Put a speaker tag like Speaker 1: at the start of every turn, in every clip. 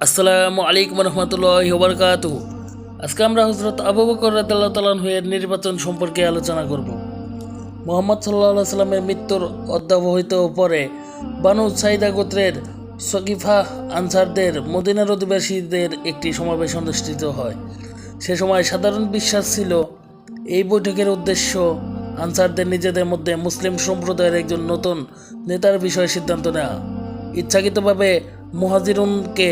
Speaker 1: আসসালামু আলাইকুম রহমতুল্লাহ ওবরকাত আজকে আমরা হজরত আবু বকর রাদিয়াল্লাহু তাআলা এর নির্বাচন সম্পর্কে আলোচনা করব। মোহাম্মদ সাল্লাহ সাল্লামের মৃত্যুর অদ্যাবহিত পরে বানু সাইদা গোত্রের সকিফা আনসারদের, মদিনার অধিবাসীদের একটি সমাবেশ অনুষ্ঠিত হয়। সে সময় সাধারণ বিশ্বাস ছিল, এই বৈঠকের উদ্দেশ্য আনসারদের নিজেদের মধ্যে মুসলিম সম্প্রদায়ের একজন নতুন নেতার বিষয়ে সিদ্ধান্ত নেওয়া। ইচ্ছাকৃতভাবে মুহাজিরুনকে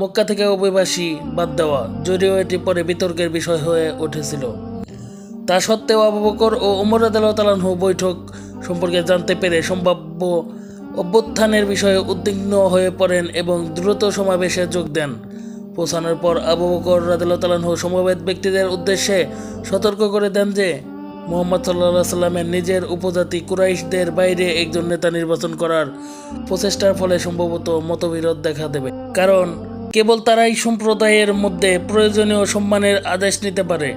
Speaker 1: মক্কা থেকে অভিবাসী বাদ দেওয়া, যদিও এটি পরে বিতর্কের বিষয় হয়ে উঠেছিল। তা সত্ত্বেও আবু বকর ও উমর আদালতালাহু বৈঠক সম্পর্কে জানতে পেরে সম্ভাব্য অভ্যুত্থানের বিষয়ে উদ্বিগ্ন হয়ে পড়েন এবং দ্রুত সমাবেশে যোগ দেন। পৌঁছানোর পর আবু বকর রাদিল্লাহু সমবেত ব্যক্তিদের উদ্দেশ্যে সতর্ক করে দেন যে, মোহাম্মদ সাল্লাহ সাল্লামের নিজের উপজাতি কুরাইশদের বাইরে একজন নেতা নির্বাচন করার প্রচেষ্টার ফলে সম্ভবত মতবিরোধ দেখা দেবে। কারণ কেবল তারাই সম্প্রদায়ের মধ্যে প্রয়োজনীয় সম্মানের আদেশ নিতে পারে।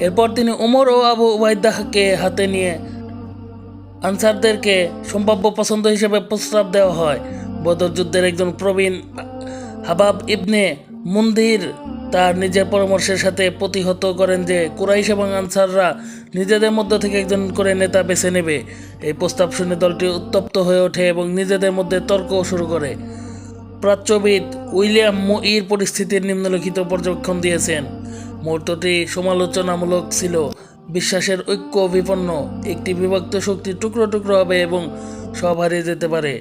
Speaker 1: এরপর তিনি ওমর ও আবু ওবায়দাহকে হাতে নিয়ে আনসারদেরকে সম্ভাব্য পছন্দ হিসেবে প্রস্তাব দেওয়া হয়। বদর যুদ্ধের একজন প্রবীণ হাবাব ইবনে মন্দির তার নিজের পরামর্শের সাথে প্রতিহত করেন যে, কুরাইশ এবং আনসাররা নিজেদের মধ্য থেকে একজন করে নেতা বেছে নেবে। এই প্রস্তাব শুনে দলটি উত্তপ্ত হয়ে ওঠে এবং নিজেদের মধ্যে তর্ক শুরু করে। প্রাচ্যবিদ উইলিয়াম মুইর পরিস্থিতির নিম্নলিখিত পর্যবেক্ষণ দিয়েছেন। মুহূর্তটি সমালোচনামূলক ছিল। বিশ্বাসের ঐক্য বিপন্ন একটি বিভক্ত শক্তি টুকরো টুকরো হবে এবং সব হারিয়ে যেতে পারে।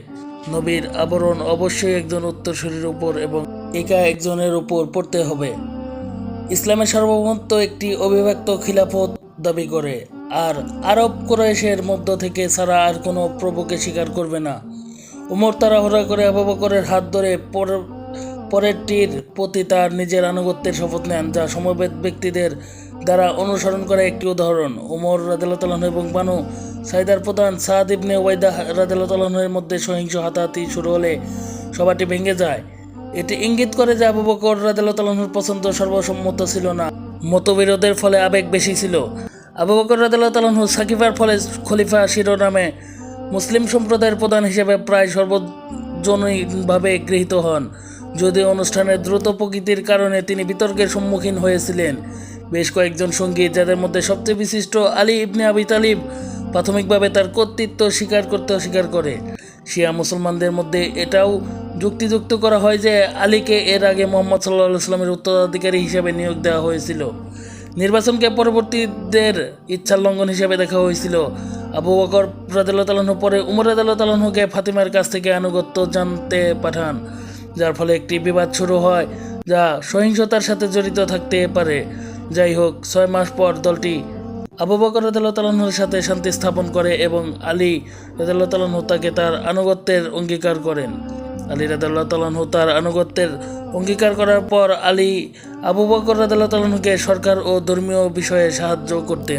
Speaker 1: নবীর আবরণ অবশ্যই একজন উত্তরসূরির উপর এবং একা একজনের উপর পড়তে হবে। ইসলামের সার্বভৌমত্ব একটি অবিভক্ত খিলাফত দাবি করে, আর আরব কোরাইশের মধ্য থেকে ছাড়া আর কোনো প্রভুকে স্বীকার করবে না। উমর তাড়াহুড়া করে আবু বকরের হাত ধরে পর- পরেরটির প্রতি তার নিজের আনুগত্যের শপথ নেন, যা সমবেত ব্যক্তিদের দ্বারা অনুসরণ করা একটি উদাহরণ। উমর রাদিল্লাহ এবং বানু সাইদার প্রধান সাদ ইবনে ওয়াইদা রাদিল্লাহের মধ্যে সহিংস হাতাহাতি শুরু হলে সভাটি ভেঙে যায়। এটি ইঙ্গিত করে যে আবু বকর রাদিল্লাহর পছন্দ সর্বসম্মত ছিল না, মতবিরোধের ফলে আবেগ বেশি ছিল। আবু বকর রাদিল্লাহ সাকিফার ফলে খলিফা শিরোনামে মুসলিম সম্প্রদায়ের প্রধান হিসেবে প্রায় সর্বজনীনভাবে গৃহীত হন। যদিও অনুষ্ঠানের দ্রুত প্রকৃতির কারণে তিনি বিতর্কের সম্মুখীন হয়েছিলেন। বেশ কয়েকজন সঙ্গী, যাদের মধ্যে সবচেয়ে বিশিষ্ট আলী ইবনে আবি তালিব প্রাথমিকভাবে তার কর্তৃত্ব স্বীকার করতে অস্বীকার করে। শিয়া মুসলমানদের মধ্যে এটাও যুক্তিযুক্ত করা হয় যে আলীকে এর আগে মোহাম্মদ সাল্লাহ সাল্লামের উত্তরাধিকারী হিসেবে নিয়োগ দেওয়া হয়েছিল। নির্বাচনকে পরবর্তীদের ইচ্ছার লঙ্ঘন হিসেবে দেখা হয়েছিল। আবু বকর তালাহ পরে উমর তালাহকে ফাতিমার কাছ থেকে আনুগত্য জানতে পাঠান, যার ফলে একটি বিবাদ শুরু হয় যা সহিংসতার সাথে জড়িত থাকতে পারে। যাই হোক ছয় মাস পর দলটি আবু বকর রাদিল্লাহ তালাহর সাথে শান্তি স্থাপন করে এবং আলী রাদিল্লাহ তাকে তার আনুগত্যের অঙ্গীকার করেন। আলী রাদাল্লাহ তার আনুগত্যের অঙ্গীকার করার পর আলী আবু বকর রাদাল্লাহ তালাহকে সরকার ও ধর্মীয় বিষয়ে সাহায্য করতেন।